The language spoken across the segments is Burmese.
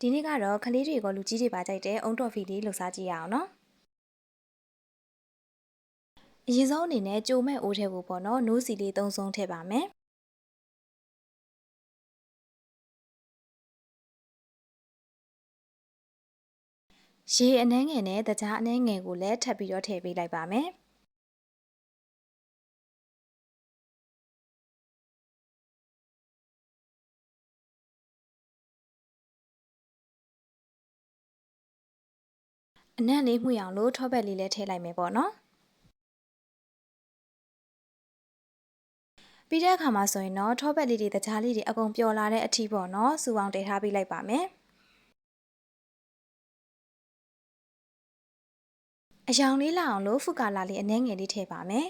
ဒီနေ့ကတော့ကလေးတွေကလူကြီးတွေပါကြိုက်တဲ့အုံတော်ဖီလေးလှူစားကြည့်ရအောင်နော်အရင်ဆုံးအနေနဲ့ကြိုမဲ့အိုးထဲကိုပေါ့နော်နိုးစီလေးသုံးဆုံးထည့်ပါမယ်ရေအနှဲငယ်နဲ့တကြားအနှဲငယ်ကိုလည်းထပ်ပြီးတော့ထည့်ပေးလိုက်ပါမယ် အနံ့လေးမှုအောင်လို့ထောပတ်လေးလည်းထည့်လိုက်မယ်ပေါ့နော်ပြီးတဲ့အခါမှာဆိုရင်တော့ထောပတ်လေးတွေတကြားလေးတွေအကုန်ပျော်လာတဲ့အထီးပေါ့နော်စူအောင်တည်ထားပေးလိုက်ပါမယ်အယောင်လေးလာအောင်လို့ဖုကာလာလေးအနှဲငယ်လေးထည့်ပါမယ်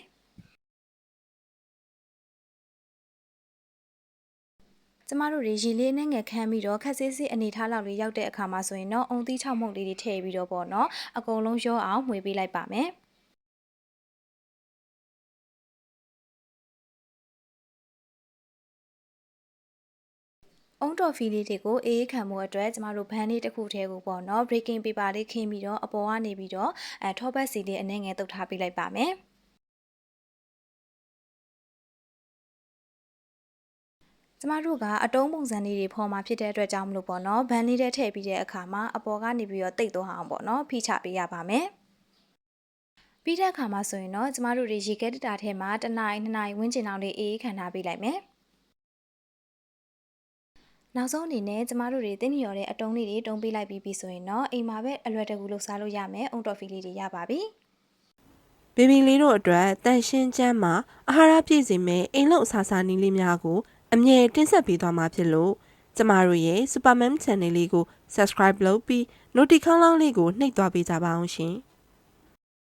ကျမတို့တွေရေလေးနဲ့ငယ်ခမ်းပြီးတော့ခက်ဆေးဆေးအနေထားလောက်လေးရောက်တဲ့အခါမှာဆိုရင်တော့အုံသီးချောက်မုတ်လေးတွေထည့်ပြီးတော့ပေါ့နော်အကုန်လုံးရောအောင်မှွေပေးလိုက်ပါမယ်အုံတော်ဖီလေးတွေကိုအေးအေးခံမှုအတွက်ကျမတို့ဘန်းလေးတစ်ခုတည်းကိုပေါ့နော် breaking paper လေးခင်းပြီးတော့အပေါ်ကနေပြီးတော့အဲထောပတ်စီလေးအနှဲငယ်တုပ်ထားပေးလိုက်ပါမယ် ကျမတို့ကအတုံးပုံစံလေးတွေဖော်มาဖြစ်တဲ့အတွက်ကြောင့်မလို့ပေါ့နော်ဘန်းလေးထဲထည့်ပြီးတဲ့အခါမှာအပေါ်ကနေပြီးတော့တိတ်သွားအောင်ပေါ့နော်ဖိချပေးရပါမယ်ပြီးတဲ့အခါမှာဆိုရင်တော့ကျမတို့တွေရေခဲတတာထဲမှာတစ်နိုင်နှစ်နိုင်ဝန်းကျင်လောက်လေးအေးအေးခံထားပေးလိုက်မယ်နောက်ဆုံးအနေနဲ့ကျမတို့တွေတင်းနေရတဲ့အတုံးလေးတွေတုံးပေးလိုက်ပြီးပြီဆိုရင်တော့အိမ်မှာပဲအလွယ်တကူလှုပ်ရှားလို့ရမယ်အုံတော်ဖီလေးတွေရပါပြီဘေဘီလေးတို့အတွက်တန်ရှင်းချမ်းမှာအာဟာရပြည့်စုံမဲ့အိမ်လုံအစာစာနည်းလေးများကို အမြဲတင်ဆက်ပေးသွားမှာဖြစ်လို့ကျမတို့ရဲ့ Supermam Channel လေးကို Subscribe လုပ်ပြီး Notification လေးကိုနှိပ်သွားပေးကြပါအောင်ရှင်။